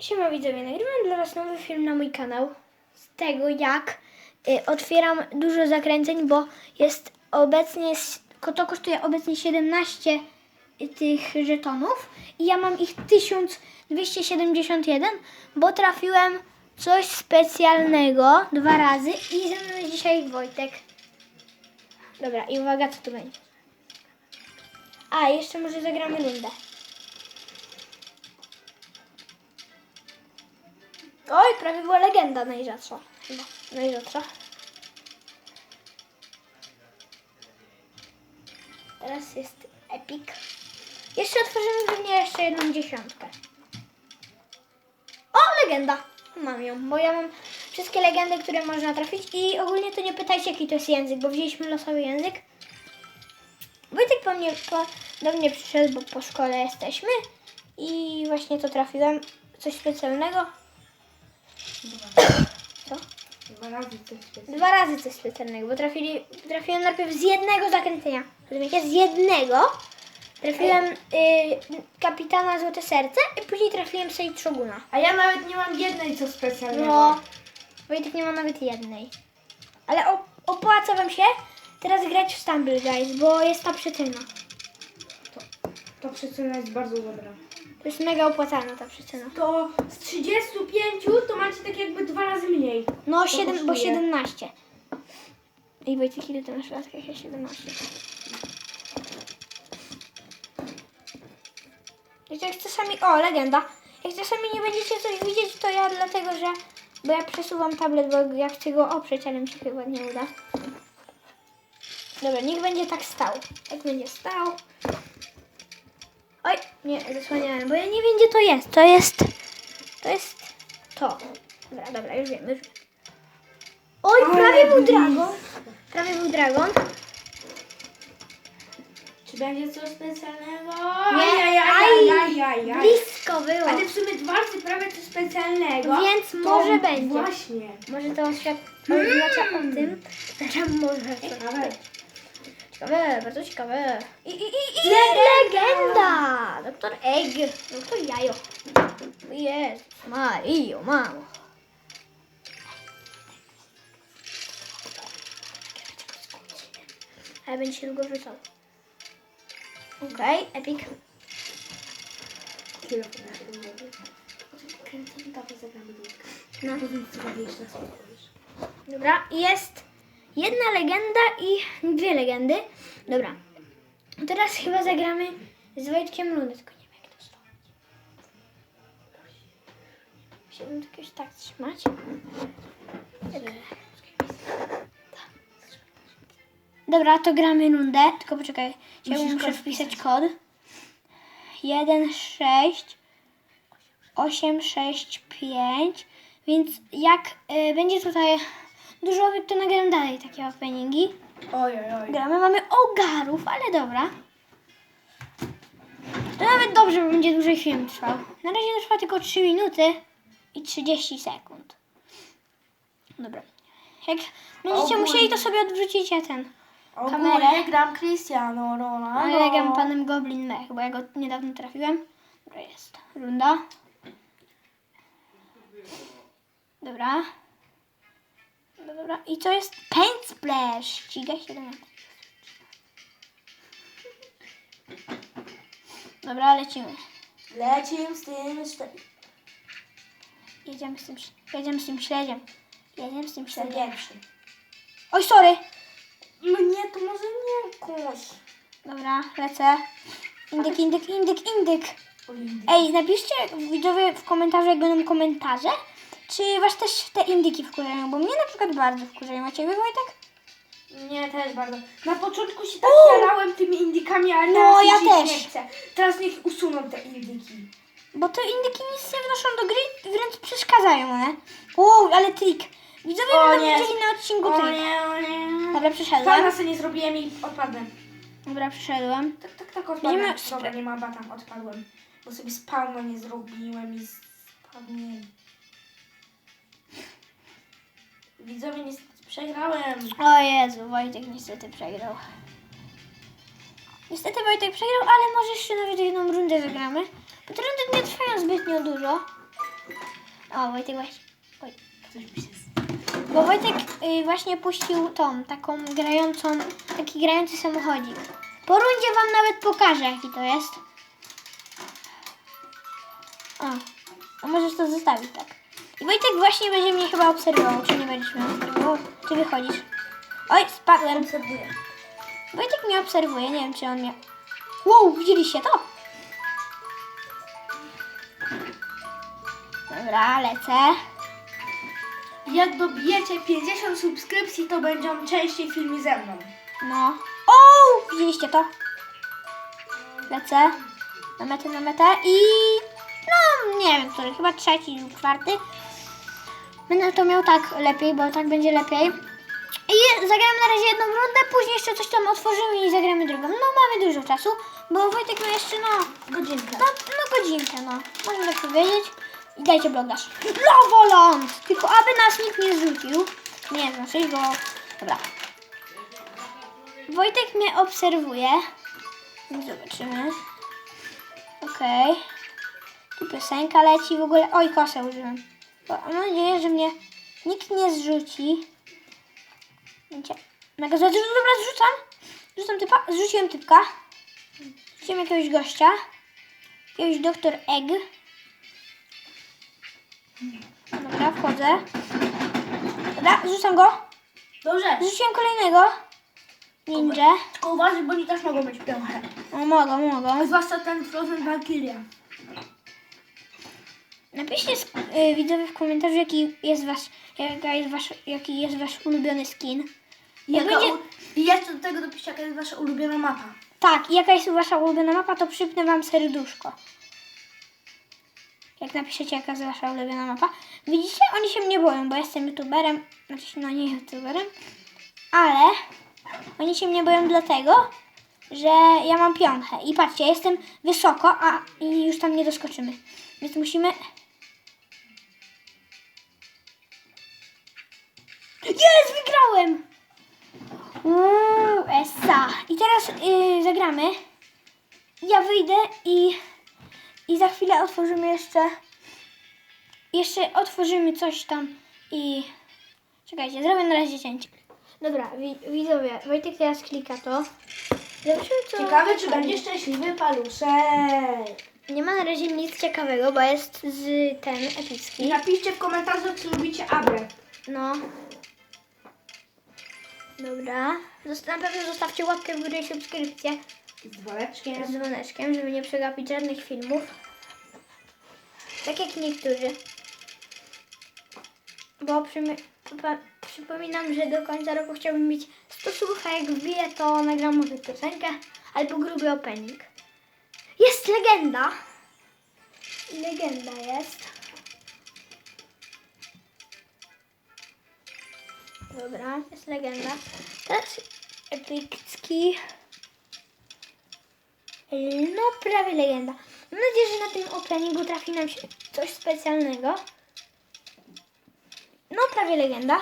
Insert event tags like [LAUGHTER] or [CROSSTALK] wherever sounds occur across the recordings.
Siema widzowie, nagrywam dla Was nowy film na mój kanał z tego jak y, otwieram dużo zakręceń, bo jest obecnie, to kosztuje obecnie 17 tych żetonów i ja mam ich 1271, bo trafiłem coś specjalnego dwa razy i ze mną jest dzisiaj Wojtek. Dobra i uwaga co tu będzie. A, jeszcze może zagramy rundę. Oj, prawie była legenda najrzadsza. Chyba najrzadsza. Teraz jest epic. Jeszcze otworzymy pewnie jeszcze jedną dziesiątkę. O, legenda! Mam ją, bo ja mam wszystkie legendy, które można trafić i ogólnie to nie pytajcie jaki to jest język, bo wzięliśmy losowy język. Wojtek po mnie, po, do mnie przyszedł, bo po szkole jesteśmy i właśnie to trafiłem. Coś specjalnego. Dwa razy coś specjalnego. Dwa razy coś specjalnego, bo trafili, trafiłem najpierw z jednego zakręcenia. Rozumiecie? Z jednego trafiłem y, kapitana Złote Serce i później trafiłem Sage Shoguna. A ja nawet nie mam jednej co specjalnego. No, Wojtek nie ma nawet jednej. Ale op- opłaca Wam się teraz grać w Stumble Guys, bo jest ta przyczyna. To przecena jest bardzo dobra. To jest mega opłacalna ta przyczyna. To z 35 to macie tak jakby dwa razy mniej. No, 7, bo kosztuje. 17. I Wojtek, ile ty masz lat? Jak ja 17. I jak czasami, o, legenda. Jak czasami nie będziecie coś widzieć, to ja dlatego, że, bo ja przesuwam tablet, bo ja chcę go oprzeć, ale mi się chyba nie uda. Dobra, niech będzie tak stał. Jak będzie stał. Oj, nie, zasłaniałem, bo ja nie wiem, gdzie to jest. To jest, to jest to. Dobra, dobra, już wiem, już wiem. Oj, prawie był dragon. Prawie był dragon. Czy będzie coś specjalnego? Nie, Ajajajajajaj. Blisko było. Ale w sumie dwa razy prawie coś specjalnego. Więc to może będzie. Właśnie. Może to oświadcza o tym, że może. Ciekawe. Ciekawe, bardzo ciekawe. I, i, i, i legenda! Doktor Egg, doktor Jajo. Jest, Mario, mamo. Ale będzie się długo wrzucał. Okej, epic. Zagramy dwójkę. No. Dobra, jest jedna legenda i dwie legendy. Dobra, teraz chyba zagramy z Wojtkiem rundę, tylko nie wiem jak to zrobić. Musiałbym to jakoś tak trzymać. Tak. Dobra, to gramy rundę, tylko poczekaj, Musisz muszę wpisać kod. 1, 6, 8, 6, 5. Więc jak y, będzie tutaj dużo to nagram dalej takie openingi. Oj, oj, oj. Gramy, mamy ogarów, ale dobra. To nawet dobrze, bo będzie dłużej film trwał. Na razie to trwa tylko 3 minuty i 30 sekund. Dobra. Jak będziecie Ogólnie- musieli, to sobie odwrócicie ten. Ogólnie Kamerę. gram Cristiano Ronaldo. Ale ja gram panem Goblin Mech, bo ja go niedawno trafiłem. Dobra, jest. Runda. Dobra. Dobra, dobra. I to jest Paint Splash. Ściga się do mnie. Dobra, lecimy. Lecimy z tym szte- Jedziemy z tym, jedziemy z tym śledziem. Jedziemy z tym śledziem. Oj, sorry. No nie, to może nie koś. Dobra, lecę. Indyk, indyk, indyk, indyk. Ej, napiszcie widzowie w komentarzu, jak będą komentarze, czy was też te indyki wkurzają, bo mnie na przykład bardzo wkurzają, a ciebie Wojtek? Nie, też bardzo. Na początku się tak jarałem tymi indykami, ale No, teraz ja się też. nie chce. Teraz niech usuną te indyki. Bo te indyki nic nie wnoszą do gry, wręcz przeszkadzają one. Wow, ale trik. Widzowie O będą nie. widzieli na odcinku O trik. nie, o nie. Dobra, Pana przeszedłem. sobie nie zrobiłem i odpadłem. Dobra, przeszedłem. Tak, tak, tak, odpadłem. Będziemy Dobra, nie ma bata, odpadłem. Bo sobie spawna nie zrobiłem i spadłem. Widzowie, niestety przegrałem. O Jezu, Wojtek niestety przegrał. Niestety Wojtek przegrał, ale może jeszcze nawet jedną rundę zagramy. Bo te rundy nie trwają zbytnio dużo. O, Wojtek właśnie. Oj. Bo Wojtek y, właśnie puścił tą, taką grającą, taki grający samochodzik. Po rundzie wam nawet pokażę, jaki to jest. O, a możesz to zostawić tak. Wojtek właśnie będzie mnie chyba obserwował, czy nie będziesz mnie obserwował? Czy wychodzisz? Oj, spadłem. Obserwuję. Wojtek mnie obserwuje, nie wiem czy on mnie... Wow, widzieliście to? Dobra, lecę. Jak dobijecie 50 subskrypcji, to będą częściej filmy ze mną. No. O, widzieliście to? Lecę. Na metę, na metę i... No, nie wiem, który. Chyba trzeci lub czwarty. Będę to miał tak lepiej, bo tak będzie lepiej. I zagramy na razie jedną rundę, później jeszcze coś tam otworzymy i zagramy drugą. No, mamy dużo czasu, bo Wojtek ma jeszcze, no, Godzinkę. no, no godzinkę, no. Można tak powiedzieć. I dajcie blogdasz. Lowoland! Tylko aby nas nikt nie zrzucił. Nie, znaczy, bo... Dobra. Wojtek mnie obserwuje. Zobaczymy. Okej. Tu piosenka leci w ogóle. Oj, kosę użyłem. Bo Mam nadzieję, że mnie nikt nie zrzuci. Mega Dobra, zrzucam. Zrzucam typa. Zrzuciłem typka. Zrzuciłem jakiegoś gościa. Jakiegoś doktor Egg. Dobra, wchodzę. Dobra, zrzucam go. Dobrze. Zrzuciłem kolejnego. Ninja. Tylko uważaj, bo oni też mogą być piąche. O, mogą, mogą. Zwłaszcza ten Frozen Valkyria. Napiszcie y, widzowie w komentarzu, jaki jest wasz, jaka jest wasz, jaki jest wasz ulubiony skin. Jak Jaka będzie, u... I jeszcze do tego dopiszcie, jaka jest wasza ulubiona mapa. tak, i jaka jest wasza ulubiona mapa, to przypnę wam serduszko. Jak napiszecie, jaka jest wasza ulubiona mapa. Widzicie, oni się mnie boją, bo jestem youtuberem, znaczy no nie youtuberem, ale oni się mnie boją dlatego, że ja mam piąchę. I patrzcie, ja jestem wysoko, a i już tam nie doskoczymy. Więc musimy... Jest, wygrałem! Uuu, essa. I teraz y, zagramy. Ja wyjdę i, i za chwilę otworzymy jeszcze. Jeszcze otworzymy coś tam i. Czekajcie, zrobię na razie cięcie. Dobra, wi- widzowie, Wojtek teraz klika to. Zobaczymy co. Ciekawe, czy będzie szczęśliwy paluszek. Nie ma na razie nic ciekawego, bo jest z ten epicki. napiszcie w komentarzu, czy lubicie Abrę. No. Dobra. Zosta- na pewno zostawcie łapkę w górę i subskrypcję. Z dzwoneczkiem. z dzwoneczkiem, żeby nie przegapić żadnych filmów. Tak jak niektórzy. Bo pa- przypominam, że do końca roku chciałbym mieć 100 subów, a jak wbiję, to nagram może piosenkę albo gruby opening. Jest legenda! Legenda jest. Dobra, jest legenda. Teraz epicki. No, prawie legenda. Mam nadzieję, że na tym openingu trafi nam się coś specjalnego. No, prawie legenda.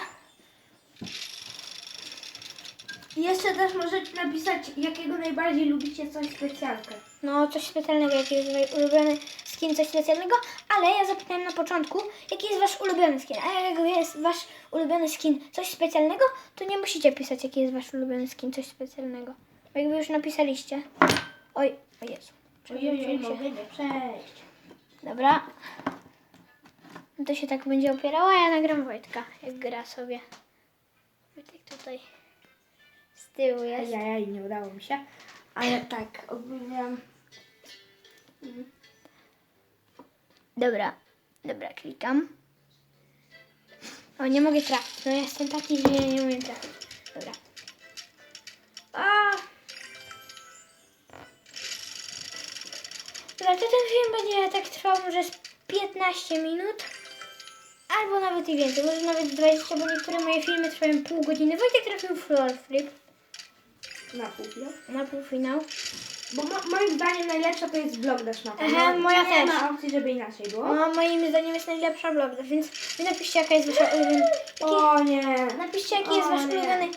I jeszcze też możecie napisać, jakiego najbardziej lubicie coś specjalkę. No, coś specjalnego, jaki jest ulubiony skin, coś specjalnego. Ale ja zapytałem na początku, jaki jest wasz ulubiony skin. A jak jest wasz ulubiony skin coś specjalnego, to nie musicie pisać, jaki jest wasz ulubiony skin, coś specjalnego. Bo jakby już napisaliście. Oj, o Jezu. Ojej, mogę nie przejść. Dobra. No to się tak będzie opierała, a ja nagram Wojtka, jak gra sobie. Wojtek tutaj z tyłu jest. Ajajaj, nie udało mi się. Ale tak, ogólnie... Dobra, dobra, klikam. O, nie mogę trafić. No ja jestem taki, że nie umiem trafić. Dobra. A! Dobra, to ten film będzie tak trwał może z 15 minut. Albo nawet i więcej, może nawet 20, bo niektóre moje filmy trwają pół godziny. Wojtek trafił w floor flip Na półfinał. na półfinał. Bo mo- moim zdaniem najlepsza to jest vlogdash na pewno. Aha, moja nie też. ma opcji, żeby inaczej było. O, moim zdaniem jest najlepsza vlog, więc wy napiszcie jaka jest wasza ulubiona. Jaki, O nie. Napiszcie, jaki O, jest wasz nie. ulubiony.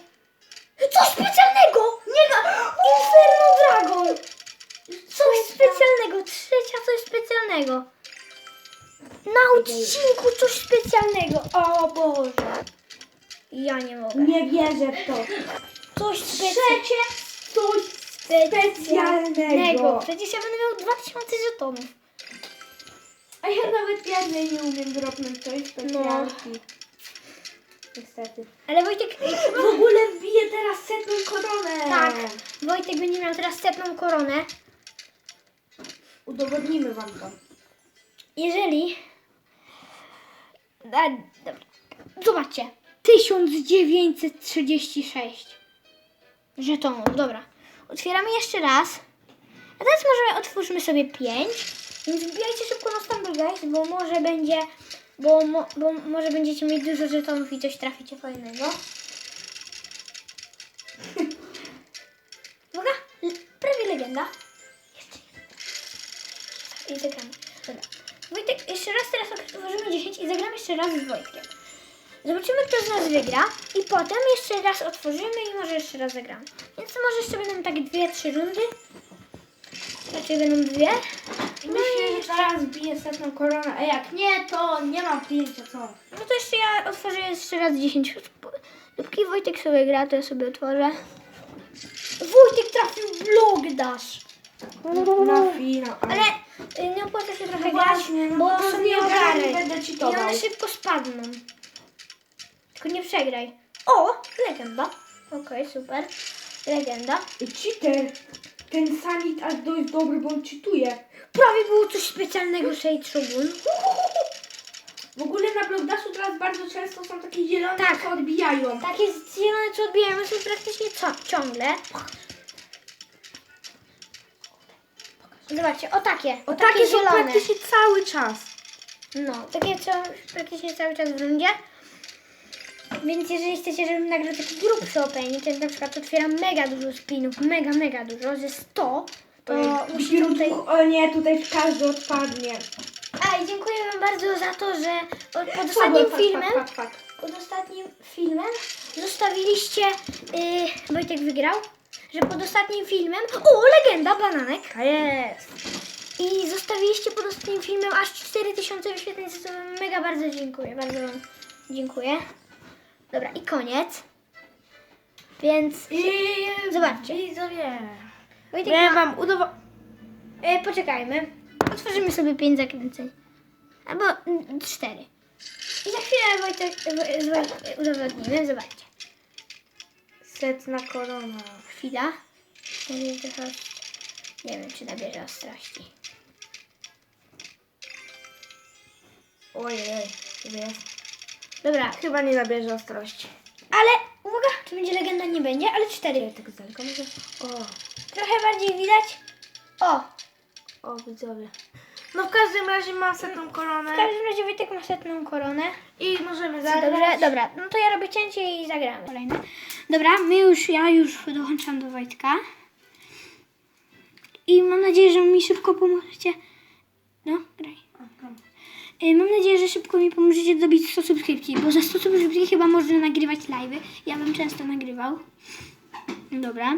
Coś specjalnego! Nie no! Inferno Dragon! Coś specjalnego! Trzecia coś specjalnego. na odcinku coś specjalnego. O Boże. Ja nie mogę. Nie wierzę w to. Coś specjalnego. Trzecie coś specjalnego. Przecież ja będę miał 2000 żetonów. A ja nawet jednej nie umiem dropnąć coś specjalki. Niestety. Ale Wojtek, W ogóle wbiję teraz setną koronę. tak, Wojtek będzie miał teraz setną koronę. Udowodnimy wam to. Jeżeli... A, dobra. Zobaczcie. 1936 żetonów. Dobra. Otwieramy jeszcze raz. A teraz może otwórzmy sobie 5. Więc wbijajcie szybko na Stumble Guys, bo może będzie... Bo, mo, bo może będziecie mieć dużo żetonów i coś traficie fajnego. [LAUGHS] Uwaga! Prawie legenda. Jeszcze. I zagramy. Dobra. Wojtek, jeszcze raz teraz otworzymy 10 i zagramy jeszcze raz z Wojtkiem. Zobaczymy, kto z nas wygra i potem jeszcze raz otworzymy i może jeszcze raz zagramy. Więc może jeszcze będą tak dwie, trzy rundy. Raczej będą dwie. I myślę, że zaraz wbiję setną koronę. A jak nie, to nie mam pojęcia co. No to jeszcze ja otworzę jeszcze raz 10. Dopóki Wojtek sobie gra, to ja sobie otworzę. Wojtek trafił blog dash. Na finał. Ale y, nie opłaca się trochę No grać, właśnie, no bo bo są nie I one szybko spadną. Tylko nie przegraj. O, legenda. Okej, super. Legenda. Cheater. Ten Sanit aż dość dobry, bo on cheatuje. Prawie było coś specjalnego Shade Shogun. W ogóle na Blockdashu teraz bardzo często są takie zielone, Tak. co odbijają. Takie zielone, co odbijają, są praktycznie co, ciągle. Zobaczcie, o takie. O, takie, są zielone. praktycznie cały czas. No, takie co praktycznie cały czas w rundzie. Więc jeżeli chcecie, żebym nagrał taki grubszy opening, to na przykład otwieram mega dużo spinów, mega, mega dużo, ze 100, to musicie tutaj... O nie, tutaj każdy odpadnie. A i dziękuję Wam bardzo za to, że od- pod Słabo, ostatnim fak, filmem, pod ostatnim filmem zostawiliście, yy, Wojtek wygrał, że pod ostatnim filmem, o legenda bananek, A jest. i zostawiliście pod ostatnim filmem aż 4000 wyświetleń, za co Wam mega bardzo dziękuję, bardzo Wam dziękuję. Dobra, i koniec. Więc I Zobaczcie. Widzowie. Wojtek Miałem ma, wam e, poczekajmy. Otworzymy sobie 5 zakręceń. Albo 4. I za chwilę Wojtek, z udowodnimy, zobaczcie. Setna korona. Chwila. Trochę, nie wiem czy nabierze ostrości. Ojej, jest. Dobra, Chyba nie nabierze ostrości. ale uwaga, czy będzie legenda? Nie będzie, ale 4. Tak z daleka może... O, Trochę bardziej widać. O, o widzowie. No w każdym razie mam setną w koronę każdym razie Wojtek ma setną koronę. i możemy zagrać. Dobrze, dobra, no to ja robię cięcie i zagramy. Kolejne. Dobra, my już, ja już dołączam do Wojtka. I mam nadzieję, że mi szybko pomożecie. No, graj. Y, Mam nadzieję, że szybko mi pomożecie dobić 100 subskrypcji, bo za 100 subskrypcji chyba można nagrywać live'y. Ja bym często nagrywał. Dobra.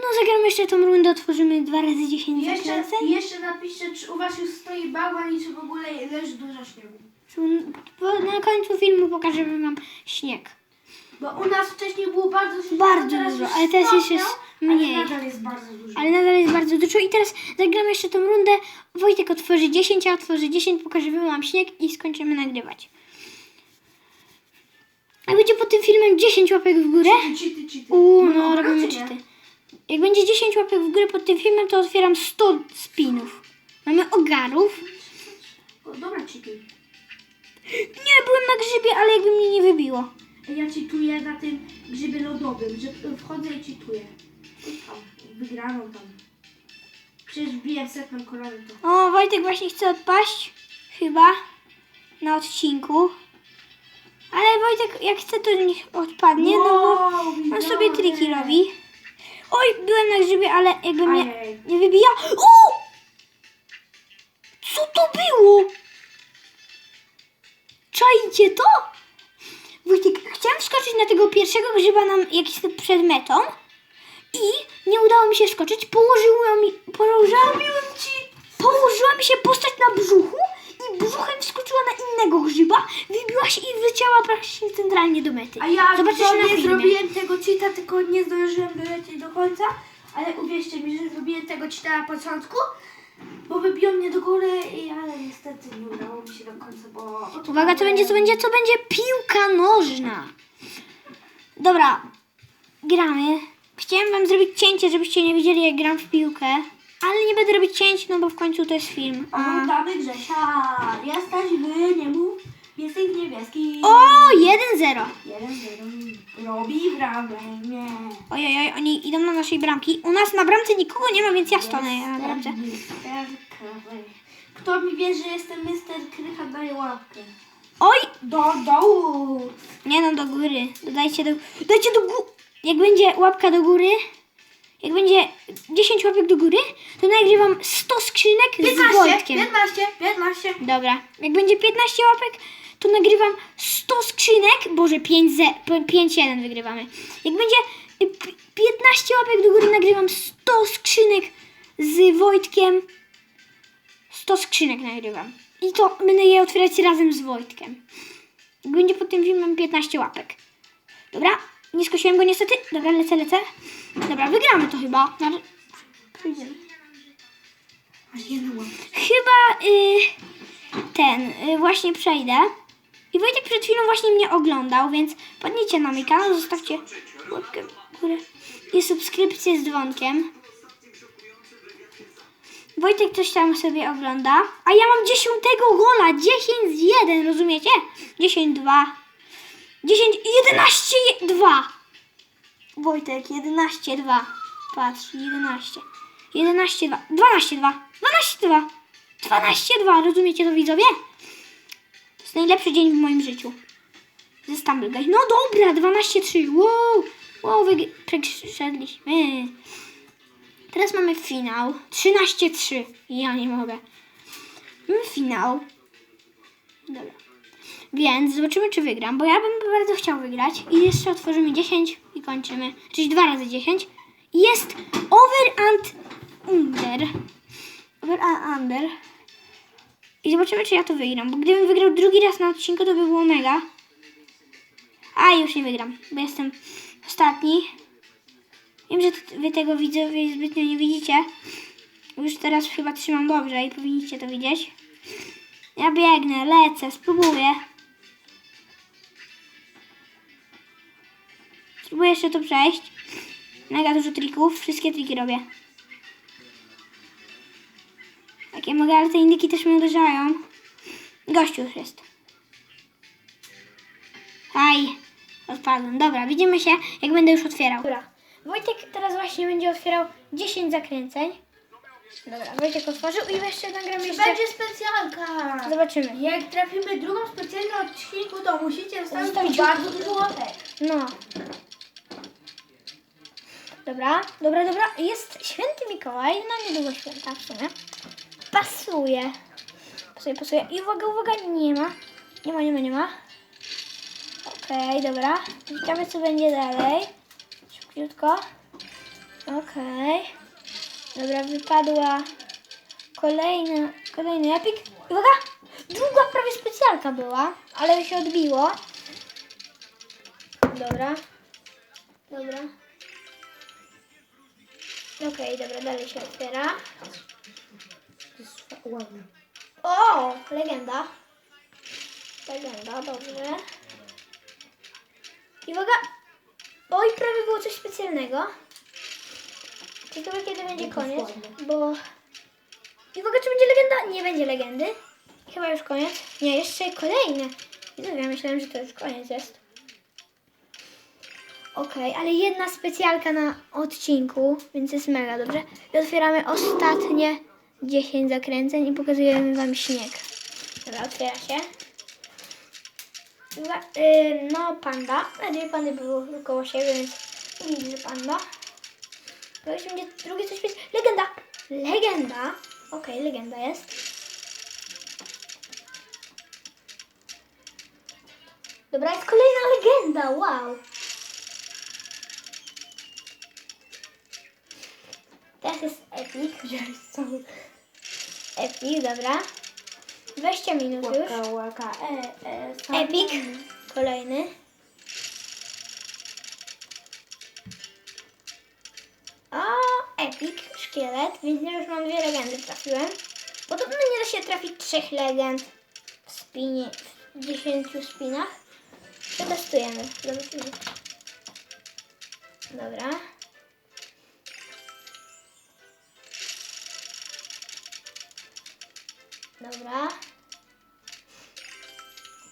No, zagramy jeszcze tą rundę, otworzymy dwa razy 10 Jeszcze, zakręceń. jeszcze napiszcie, czy u was już stoi bałwan i czy w ogóle leży dużo śniegu. Bo Na końcu filmu pokażemy wam śnieg. Bo u nas wcześniej było bardzo śniegu, Bardzo teraz dużo, już ale teraz jest stopniał, mniej. Ale nadal jest bardzo dużo. Ale nadal jest bardzo dużo. I teraz zagramy jeszcze tą rundę. Wojtek otworzy 10, a otworzy 10, pokażemy wam śnieg i skończymy nagrywać. A będzie pod tym filmem 10 łapek w górę. Cheaty, cheaty. Uuu, Mamy no obraz, robimy cheaty. Jak będzie 10 łapek w górę pod tym filmem, to otwieram 100 spinów. Mamy ogarów. O, dobra, cheaty. Nie, byłem na grzybie, ale jakby mnie nie wybiło. Ja cheatuję na tym grzybie lodowym, że wchodzę i cheatuję. Wygraną tam. Przecież biję setną koronę to. O, Wojtek właśnie chce odpaść. Chyba. Na odcinku. Ale Wojtek, jak chce, to niech odpadnie, no bo Wow, on sobie triki robi. Oj, byłem na grzybie, ale jakby mnie Ajej. nie wybija. O! Co to było? Czajcie to? Wojtek, chciałem wskoczyć na tego pierwszego grzyba, nam, jak jest przed metą i nie udało mi się wskoczyć. Położyła mi, położyła, ci, położyła mi się postać na brzuchu i brzuchem wskoczyła na innego grzyba, wybiła się i wleciała praktycznie centralnie do mety. A ja Zobaczysz na filmie. zrobiłem tego cheata, tylko nie zdążyłem dolecieć do końca. Ale uwierzcie mi, że zrobiłem tego cheata na początku, bo wybiło mnie do góry, i ale niestety nie udało mi się do końca, bo... Uwaga, co będzie, co będzie, co będzie? Piłka nożna. Dobra, gramy. Chciałem wam zrobić cięcie, żebyście nie widzieli jak gram w piłkę. Ale nie będę robić cięć, no bo w końcu to jest film. A... Oglądamy Grzesia. Jesteś wy, nie mów. Jesteś niebieski. O, 1-0. Jeden, jeden. Robi bramę, nie. Ojej, oj, oni idą na naszej bramki. U nas na bramce nikogo nie ma, więc ja stanę na bramce. Mister Krychy. Kto mi wie, że jestem Mister Krycha, daje łapkę. Oj! Do dołu. Nie no, do góry. Dodajcie do... Dajcie do góry. Jak będzie łapka do góry, jak będzie 10 łapek do góry, to nagrywam 100 skrzynek z Wojtkiem. 15, 15. Dobra, jak będzie 15 łapek, to nagrywam 100 skrzynek. Boże, 5-1 wygrywamy. Jak będzie y, p- 15 łapek do góry, nagrywam 100 skrzynek z Wojtkiem. 100 skrzynek nagrywam. I to będę je otwierać razem z Wojtkiem. Jak będzie pod tym filmem 15 łapek. Dobra, nie skosiłem go niestety. Dobra, lecę, lecę. Dobra, wygramy to chyba. Łapkę. Chyba y, ten, y, właśnie przejdę. I Wojtek przed chwilą właśnie mnie oglądał, więc podnijcie na mój kanał, zostawcie łapkę w górę i subskrypcję z dzwonkiem. Wojtek coś tam sobie ogląda, a ja mam 10 gola, 10 z 1, rozumiecie? 10 2. 10 11 2. Wojtek 11 2. Patrz, 11. 11 2. 12 2. 12 2. 12 2. Rozumiecie to widzowie? To jest najlepszy dzień w moim życiu. Ze Stumble Guys. No dobra, 12 3. Wow. Wow, przeszedliśmy. Teraz mamy finał. 13 3. Ja nie mogę. Mamy finał. Dobra. Więc zobaczymy, czy wygram, bo ja bym bardzo chciał wygrać. I jeszcze otworzymy 10 i kończymy. Czyli 2 razy 10. I jest over and under. Over and under. I zobaczymy, czy ja to wygram. Bo gdybym wygrał drugi raz na odcinku, to by było mega. A już nie wygram, bo jestem ostatni. Wiem, że wy tego widzowie zbytnio nie widzicie. Już teraz chyba trzymam dobrze i powinniście to widzieć. Ja biegnę, lecę, spróbuję. Spróbuję jeszcze to przejść. Mega dużo trików, wszystkie triki robię. Jakie mogę, ale te indyki też mnie uderzają. Gościu już jest. Aj, odpadłem. Dobra, widzimy się, jak będę już otwierał. Dobra, Wojtek teraz właśnie będzie otwierał 10 zakręceń. Dobra, Wojtek otworzył i jeszcze nagramy jeszcze... Będzie specjalka. Zobaczymy. Jak trafimy drugą specjalną odcinku, to musicie zostawić bardzo dużo łapek. No. Dobra, dobra, dobra. Jest święty Mikołaj, no niedługo święta w sumie. Pasuje. Pasuje, pasuje. I uwaga, uwaga, nie ma. Nie ma, nie ma, nie ma. Okej, dobra. Ciekawe co będzie dalej. Szybciutko. Okej. Dobra, wypadła kolejny, kolejny epik. Uwaga! Długa prawie specjalka była, ale się odbiło. Dobra. Dobra. Okej, dobra, dalej się otwiera. Ładne. O, legenda. Legenda, dobrze. I uwaga. Oj, prawie było coś specjalnego. Ciekawe kiedy będzie koniec, bo... I uwaga, czy będzie legenda? Nie będzie legendy. Chyba już koniec. Nie, jeszcze kolejne. Widzowie, ja myślałem, że to już koniec jest. Okej, ale jedna specjalka na odcinku, więc jest mega dobrze. I otwieramy ostatnie 10 zakręceń i pokazujemy Wam śnieg. Dobra, otwiera się. Y, No, panda. A dwie pandy były koło siebie, więc widzę, panda. Już będzie drugie coś jest. Legenda! Legenda! Okej, legenda jest. Dobra, jest kolejna legenda, wow! Teraz jest epic. Epic, dobra. 20 minut już. Łaka, łaka, e, e, sam- Epic. Kolejny. O, Epic, szkielet, więc ja już mam dwie legendy trafiłem. Podobno nie da się trafić trzech legend w spinie, w 10 spinach. Przetestujemy, zobaczymy. Dobra. Dobra.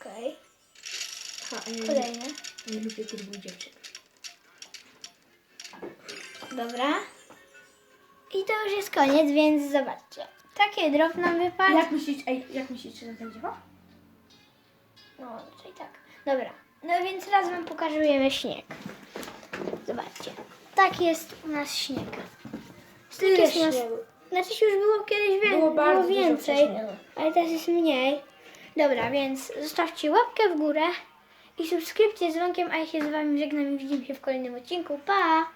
Okej, Ha, nie, kolejny. nie lubię grubych dziewczyn. Dobra. I to już jest koniec, więc zobaczcie. Takie drop nam wypadł. Jak myślisz, ej, jak myślisz, czy to będzie działa? No, czyli tak. Dobra. No więc teraz wam pokażemy śnieg. Zobaczcie. Tak jest u nas śnieg. Tak jest u nas... Znaczy już było kiedyś wie... Było było, dużo więcej, wcześniej. ale teraz jest mniej. Dobra, więc zostawcie łapkę w górę i subskrypcję z dzwonkiem, a ja się z wami żegnam i widzimy się w kolejnym odcinku. Pa!